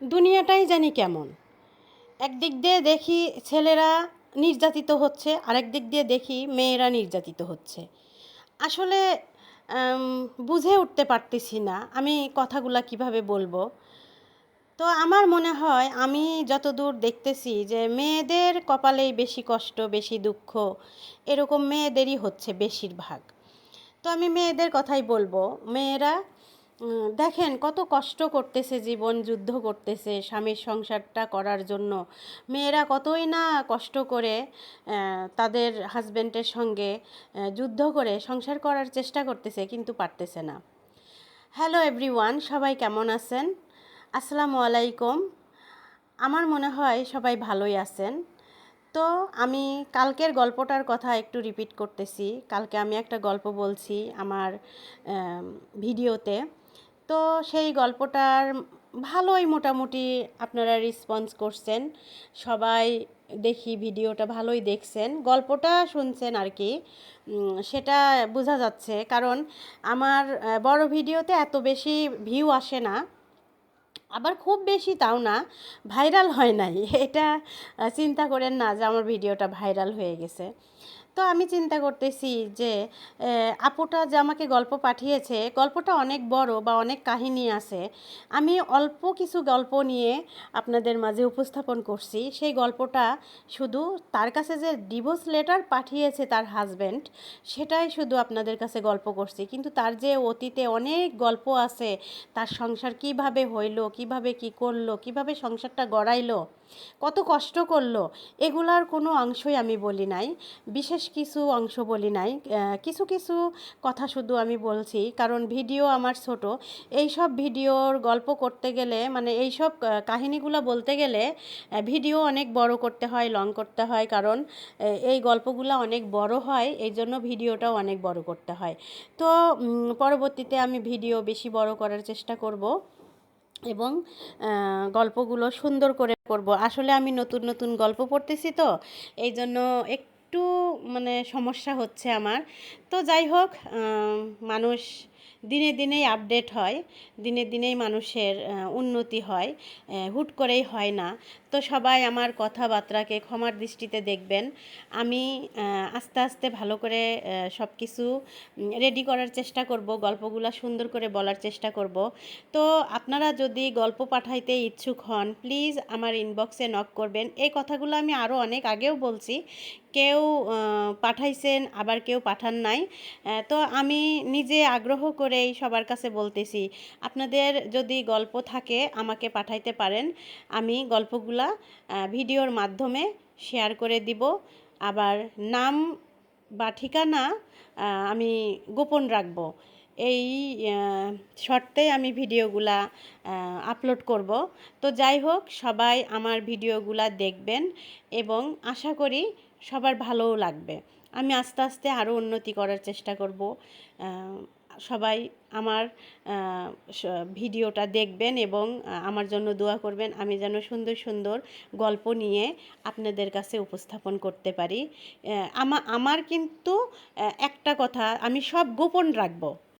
দুনিয়াটাই জানি কেমন। একদিক দিয়ে দেখি ছেলেরা নির্যাতিত হচ্ছে আরেক দিক দিয়ে দেখি মেয়েরা নির্যাতিত হচ্ছে। আসলে বুঝে উঠতে পারতেছি না আমি কথাগুলা কীভাবে বলব। তো আমার মনে হয় আমি যতদূর দেখতেছি যে মেয়েদের কপালেই বেশি কষ্ট, বেশি দুঃখ, এরকম মেয়েদেরই হচ্ছে বেশিরভাগ। তো আমি মেয়েদের কথাই বলব, মেয়েরা দেখেন কত কষ্ট করতেছে জীবন, যুদ্ধ করতেছে স্বামীর সংসারটা করার জন্য। মেয়েরা কতই না কষ্ট করে তাদের হাজব্যান্ডের সঙ্গে যুদ্ধ করে সংসার করার চেষ্টা করতেছে কিন্তু পারতেছে না। হ্যালো এভরিওয়ান সবাই কেমন আছেন? আসসালামু আলাইকুম। আমার মনে হয় সবাই ভালোই আছেন। তো আমি কালকের গল্পটার কথা একটু রিপিট করতেছি। কালকে আমি একটা গল্প বলছি আমার ভিডিওতে। তো সেই গল্পটার ভালোই মোটামুটি আপনারা রেসপন্স করছেন। সবাই দেখি ভিডিওটা ভালোই দেখছেন। গল্পটা শুনছেন আর কি। সেটা বোঝা যাচ্ছে। কারণ আমার বড় ভিডিওতে এত বেশি ভিউ আসে না। আবার খুব বেশি তাও না। ভাইরাল হয় নাই। এটা চিন্তা করেন না যে আমার ভিডিওটা ভাইরাল হয়ে গেছে। তো আমি চিন্তা করতেছি যে আপুটা যে আমাকে গল্প পাঠিয়েছে, গল্পটা অনেক বড় বা অনেক কাহিনী আছে। আমি অল্প কিছু গল্প নিয়ে আপনাদের মাঝে উপস্থাপন করছি। সেই গল্পটা শুধু তার কাছে যে ডিভোর্স লেটার পাঠিয়েছে তার হাজব্যান্ড সেটাই শুধু আপনাদের কাছে গল্প করছি। কিন্তু তার যে অতীতে অনেক গল্প আছে, তার সংসার কীভাবে হইল, কীভাবে কি করল, কীভাবে সংসারটা গড়াইলো কত কষ্ট করল। এগুলার কোনো অংশই আমি বলি নাই। বিশেষ কিছু অংশ বলি নাই। কিছু কিছু কথা শুধু আমি বলছি কারণ ভিডিও আমার ছোট। এই সব ভিডিওর গল্প করতে গেলে মানে এই সব আহ, কাহিনীগুলো বলতে গেলে ভিডিও অনেক বড় করতে হয় লং করতে হয় কারণ এই গল্পগুলো অনেক বড় হয় এই জন্য ভিডিওটাও অনেক বড় করতে হয়। তো পরবর্তীতে আমি ভিডিও বেশি বড় করার চেষ্টা করব। এবং গল্পগুলো সুন্দর করে করব। আসলে আমি নতুন নতুন গল্প পড়তেছি তো এই জন্য একটু মানে সমস্যা হচ্ছে আমার। তো যাই হোক মানুষ দিনে দিনেই আপডেট হয়, দিনে দিনেই মানুষের উন্নতি হয় হুট করেই হয় না। তো সবাই আমার কথাবার্তাকে ক্ষমার দৃষ্টিতে দেখবেন। আমি আস্তে আস্তে ভালো করে সব কিছু রেডি করার চেষ্টা করব, গল্পগুলো সুন্দর করে বলার চেষ্টা করব। তো আপনারা যদি গল্প পাঠাইতে ইচ্ছুক হন প্লিজ আমার ইনবক্সে নক করবেন। এই কথাগুলো আমি আরও অনেক আগেও বলছি কেউ পাঠাইছেন, আবার কেউ পাঠান নাই। তো আমি নিজে আগ্রহ করেই সবার কাছে বলতেছি, আপনাদের যদি গল্প থাকে, আমাকে পাঠাইতে পারেন। আমি গল্পগুলা ভিডিওর মাধ্যমে শেয়ার করে দিব। আবার নাম বা ঠিকানা আমি গোপন রাখব। এই শর্তে আমি ভিডিওগুলা আপলোড করব। তো যাই হোক, সবাই আমার ভিডিওগুলা দেখবেন এবং আশা করি সবার ভালোও লাগবে। আমি আস্তে আস্তে আরও উন্নতি করার চেষ্টা করব। সবাই আমার ভিডিওটা দেখবেন এবং আমার জন্য দোয়া করবেন। আমি যেন সুন্দর সুন্দর গল্প নিয়ে আপনাদের কাছে উপস্থাপন করতে পারি। আমার আমার কিন্তু একটা কথা, আমি সব গোপন রাখব।